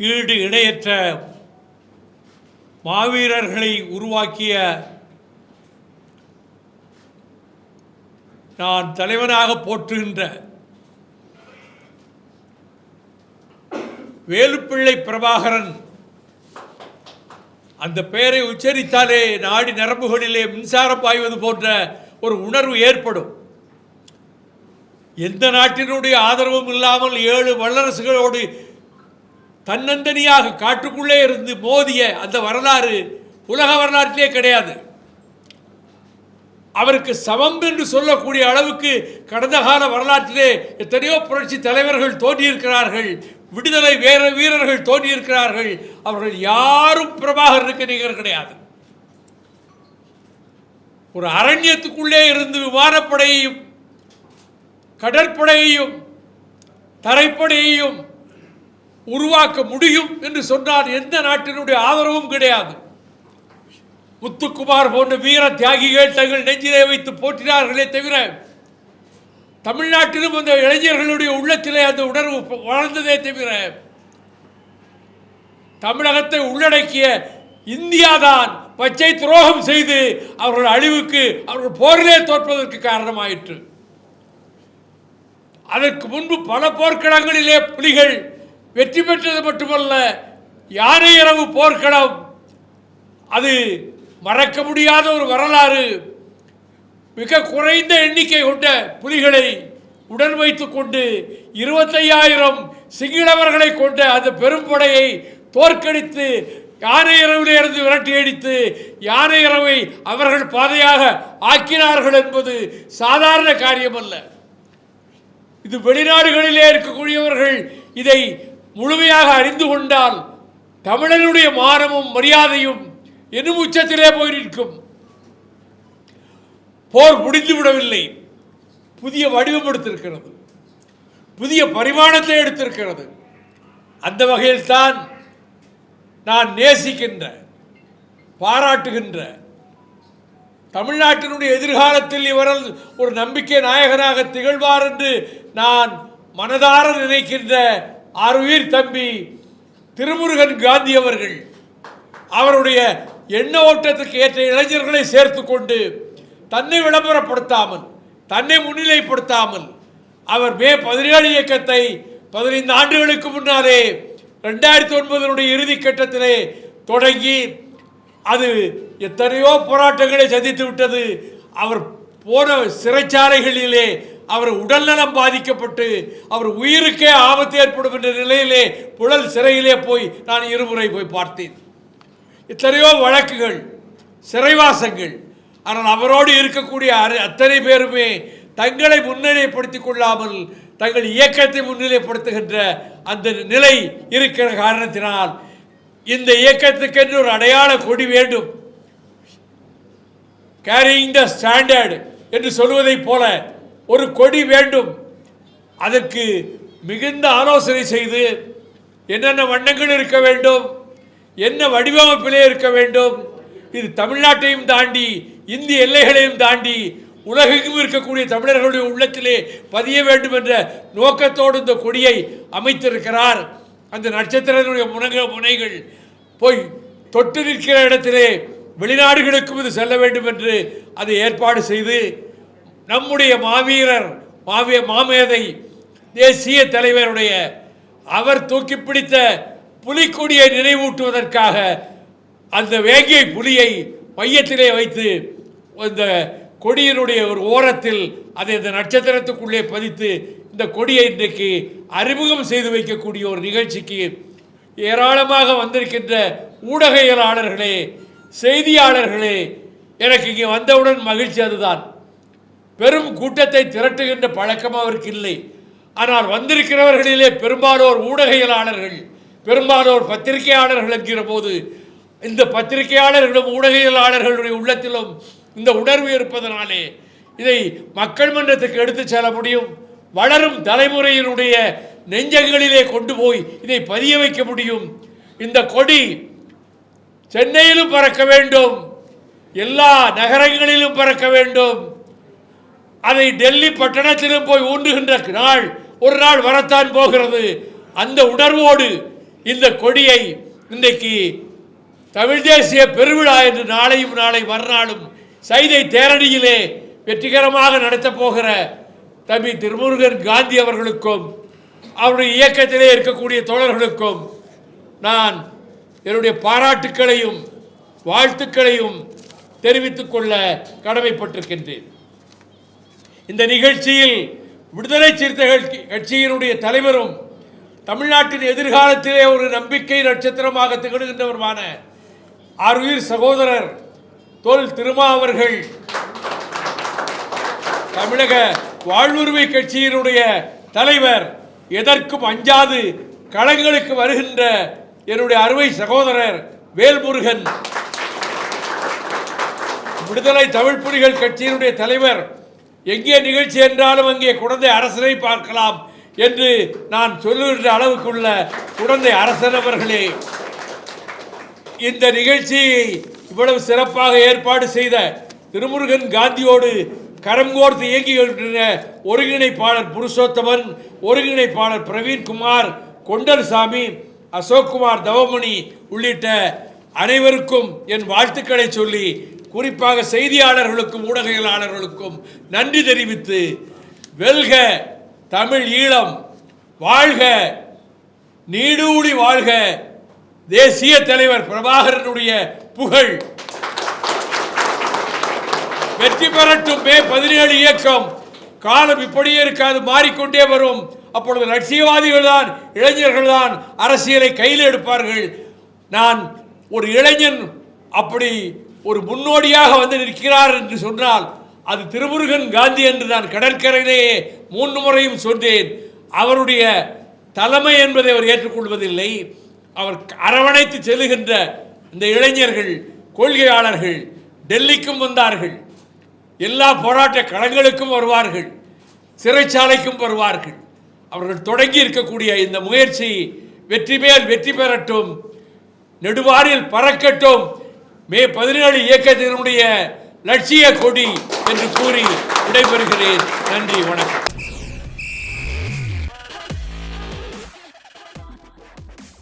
ஈடு இணையற்ற மாவீரர்களை உருவாக்கிய நான் தலைவனாக போற்றுகின்ற வேலுப்பிள்ளை பிரபாகரன் அந்த பெயரை உச்சரித்தாலே நாடி நரம்புகளிலே மின்சாரம் பாய்வது போன்ற ஒரு உணர்வு ஏற்படும். எந்த நாட்டினுடைய ஆதரவும் இல்லாமல் ஏழு வல்லரசுகளோடு தன்னந்தனியாக காட்டுக்குள்ளே இருந்து மோதிய அந்த வரலாறு உலக வரலாற்றிலே கிடையாது. அவருக்கு சமம் என்று சொல்லக்கூடிய அளவுக்கு கடந்த கால வரலாற்றிலே எத்தனையோ புரட்சி தலைவர்கள் தோன்றியிருக்கிறார்கள் விடுதலை வேற வீரர்கள் தோன்றியிருக்கிறார்கள். அவர்கள் யாரும் பிரபாகரனுக்கு நிகர் கிடையாது. ஒரு அரண்யத்துக்குள்ளே இருந்து விமானப்படையையும் கடற்படையையும் தரைப்படையையும் உருவாக்க முடியும் என்று சொன்னால் எந்த நாட்டினுடைய ஆதரவும் கிடையாது. முத்துக்குமார் போன்ற வீர தியாகிகள் தங்கள் நெஞ்சிலே வைத்து போற்றினார்களே தவிர தமிழ்நாட்டிலும் அந்த இளைஞர்களுடைய உள்ளத்திலே அந்த உணர்வு வளர்ந்ததே தவிர தமிழகத்தை உள்ளடக்கிய இந்தியாதான் பச்சை துரோகம் செய்து அவர்கள் அழிவுக்கு அவர்கள் போரிலே தோற்பதற்கு காரணமாயிற்று. அதற்கு முன்பு பல போர்க்களங்களிலே புலிகள் வெற்றி பெற்றது மட்டுமல்ல யானை இரவு போர்க்களம். அது மறக்க முடியாத ஒரு வரலாறு. மிக குறைந்த எண்ணிக்கை கொண்ட புலிகளை உடன் வைத்துக் கொண்டு இருபத்தையாயிரம் சிங்களவர்களை கொண்ட அந்த பெரும்படையை தோற்கடித்து யானை இரவிலே இருந்து விரட்டி அடித்து யானை இரவை அவர்கள் பாதையாக ஆக்கினார்கள் என்பது சாதாரண காரியமல்ல. இது வெளிநாடுகளிலே இருக்கக்கூடியவர்கள் இதை முழுமையாக அறிந்து கொண்டால் தமிழனுடைய மானமும் மரியாதையும் என்னும் உச்சத்திலே போயிருக்கும் போர் முடிந்து விடவில்லை. புதிய வடிவம் எடுத்திருக்கிறது. புதிய பரிமாணத்தை எடுத்திருக்கிறது. அந்த வகையில்தான் நான் நேசிக்கின்ற பாராட்டுகின்ற தமிழ்நாட்டினுடைய எதிர்காலத்தில் இவரல் ஒரு நம்பிக்கை நாயகனாக திகழ்வார் என்று நான் மனதார நினைக்கின்ற அருவீர் தம்பி திருமுருகன் காந்தி அவர்கள் அவருடைய எண்ண ஓட்டத்துக்கு ஏற்ற இளைஞர்களை சேர்த்து கொண்டு தன்னை விளம்பரப்படுத்தாமல் தன்னை முன்னிலைப்படுத்தாமல் அவர் மே பதினேழு இயக்கத்தை பதினைந்து ஆண்டுகளுக்கு முன்னாலே ரெண்டாயிரத்தி ஒன்பதனுடைய இறுதி கட்டத்திலே தொடங்கி அது எத்தனையோ போராட்டங்களை சந்தித்து விட்டது. அவர் போன சிறைச்சாலைகளிலே அவர் உடல்நலம் பாதிக்கப்பட்டு அவர் உயிருக்கே ஆபத்து ஏற்படும் என்ற நிலையிலே புழல் சிறையிலே போய் நான் இருமுறை போய் பார்த்தேன். எத்தனையோ வழக்குகள் சிறைவாசங்கள் ஆனால் அவரோடு இருக்கக்கூடிய அத்தனை பேருமே தங்களை முன்னிலைப்படுத்திக் கொள்ளாமல் தங்கள் இயக்கத்தை முன்னிலைப்படுத்துகின்ற அந்த நிலை இருக்கிற காரணத்தினால் இந்த இயக்கத்துக்கென்று ஒரு அடையாள கொடி வேண்டும். கேரிங் த ஸ்டாண்டர்டு என்று சொல்வதைப் போல ஒரு கொடி வேண்டும். அதற்கு மிகுந்த ஆலோசனை செய்து என்னென்ன வண்ணங்கள் இருக்க வேண்டும் என்ன வடிவமைப்பிலே இருக்க வேண்டும் இது தமிழ்நாட்டையும் தாண்டி இந்திய எல்லைகளையும் தாண்டி உலகெங்கும் இருக்கக்கூடிய தமிழர்களுடைய உள்ளத்திலே பதிய வேண்டும் என்ற நோக்கத்தோடு இந்த கொடியை அமைத்திருக்கிறார். அந்த நட்சத்திரனுடைய முனக முனைகள் போய் தொட்டு நிற்கிற இடத்திலே வெளிநாடுகளுக்கும் இது செல்ல வேண்டும் என்று அதை ஏற்பாடு செய்து நம்முடைய மாவீரர் மாவிய மாமேதை தேசிய தலைவருடைய அவர் தூக்கி பிடித்த புலிக்கொடியை நினைவூட்டுவதற்காக அந்த வேங்கை புலியை மையத்திலே வைத்து இந்த கொடியினுடைய ஒரு ஓரத்தில் அதை இந்த நட்சத்திரத்துக்குள்ளே பதித்து இந்த கொடியை இன்றைக்கு அறிமுகம் செய்து வைக்கக்கூடிய ஒரு நிகழ்ச்சிக்கு ஏராளமாக வந்திருக்கின்ற ஊடகையலாளர்களே செய்தியாளர்களே எனக்கு இங்கே வந்தவுடன் மகிழ்ச்சி அதுதான். பெரும் கூட்டத்தை திரட்டுகின்ற பழக்கம் அவருக்கு இல்லை. ஆனால் வந்திருக்கிறவர்களிலே பெரும்பாலோர் ஊடகையலாளர்கள் பெரும்பாலோர் பத்திரிகையாளர்கள் என்கிற போது இந்த பத்திரிகையாளர்களும் ஊடகையலாளர்களுடைய உள்ளத்திலும் இந்த உணர்வு இருப்பதனாலே இதை மக்கள் மன்றத்துக்கு எடுத்துச் செல்ல முடியும். வளரும் தலைமுறையினுடைய நெஞ்சங்களிலே கொண்டு போய் இதை பதிய வைக்க முடியும். இந்த கொடி சென்னையிலும் பறக்க வேண்டும். எல்லா நகரங்களிலும் பறக்க வேண்டும். அதை டெல்லி பட்டணத்திலும் போய் ஊண்டுகின்ற நாள் ஒரு நாள் வரத்தான் போகிறது. அந்த உணர்வோடு இந்த கொடியை இன்றைக்கு தமிழ் தேசிய பெருவிழா என்று நாளையும் நாளை மறுநாளும் சைதை தேரடியிலே வெற்றிகரமாக நடத்தப் போகிற தம்பி திருமுருகன் காந்தி அவர்களுக்கும் அவருடைய இயக்கத்திலே இருக்கக்கூடிய தோழர்களுக்கும் நான் என்னுடைய பாராட்டுக்களையும் வாழ்த்துக்களையும் தெரிவித்துக் கொள்ள கடமைப்பட்டிருக்கின்றேன். இந்த நிகழ்ச்சியில் விடுதலை சிறுத்தைகள் கட்சியினுடைய தலைவரும் தமிழ்நாட்டின் எதிர்காலத்திலே ஒரு நம்பிக்கை நட்சத்திரமாக திகழ்கின்றவருமான ஆறுயிர் சகோதரர் தொல் திருமா அவர்கள். தமிழக வாழ்வுரிமை கட்சியினுடைய தலைவர் எதற்கும் அஞ்சாது களங்களுக்கு வருகின்ற என்னுடைய அருமை சகோதரர் வேல்முருகன். விடுதலை தமிழ் புலிகள் கட்சியினுடைய தலைவர் எங்கே நிகழ்ச்சி என்றாலும் அங்கே குழந்தை அரசனை பார்க்கலாம் என்று நான் சொல்லுகின்ற அளவுக்குள்ள குழந்தை அரசன் அவர்களே இந்த நிகழ்ச்சியை இவ்வளவு சிறப்பாக ஏற்பாடு செய்த திருமுருகன் காந்தியோடு கரம் கோர்த்து ஒருங்கிணைப்பாளர் புருஷோத்தமன் ஒருங்கிணைப்பாளர் பிரவீன்குமார் கொண்டர்சாமி அசோக்குமார் தவமணி உள்ளிட்ட அனைவருக்கும் என் வாழ்த்துக்களை சொல்லி குறிப்பாக செய்தியாளர்களுக்கும் ஊடகவியலாளர்களுக்கும் நன்றி தெரிவித்து வெல்க தமிழ் ஈழம் வாழ்க நீடூடி வாழ்க. தேசிய தலைவர் பிரபாகரனுடைய புகழ். வெற்றி பெறட்டும். மே பதினேழு இயக்கம். காலம் இப்படியே இருக்காது மாறிக்கொண்டே வரும். அப்பொழுது லட்சியவாதிகள் தான் இளைஞர்கள் தான் அரசியலை கையில் எடுப்பார்கள். நான் ஒரு இளைஞன் அப்படி ஒரு முன்னோடியாக வந்து நிற்கிறார் என்று சொன்னால் அது திருமுருகன் காந்தி என்று நான் கடற்கரையிலேயே மூன்று முறையும் சொன்னேன். அவருடைய தலைமை என்பதை அவர் ஏற்றுக்கொள்வதில்லை. அவர் அரவணைத்து செல்லுகின்ற இந்த இளைஞர்கள் கொள்கையாளர்கள் டெல்லிக்கும் வந்தார்கள். எல்லா போராட்ட களங்களுக்கும் வருவார்கள். சிறைச்சாலைக்கும் வருவார்கள். அவர்கள் தொடங்கி இருக்கக்கூடிய இந்த முயற்சி வெற்றி மேல் வெற்றி பெறட்டும். நெடுவாரில் பறக்கட்டும். மே பதினேழு இயக்கத்தினுடைய லட்சிய கொடி என்று கூறி விடைபெறுகிறேன். நன்றி வணக்கம்.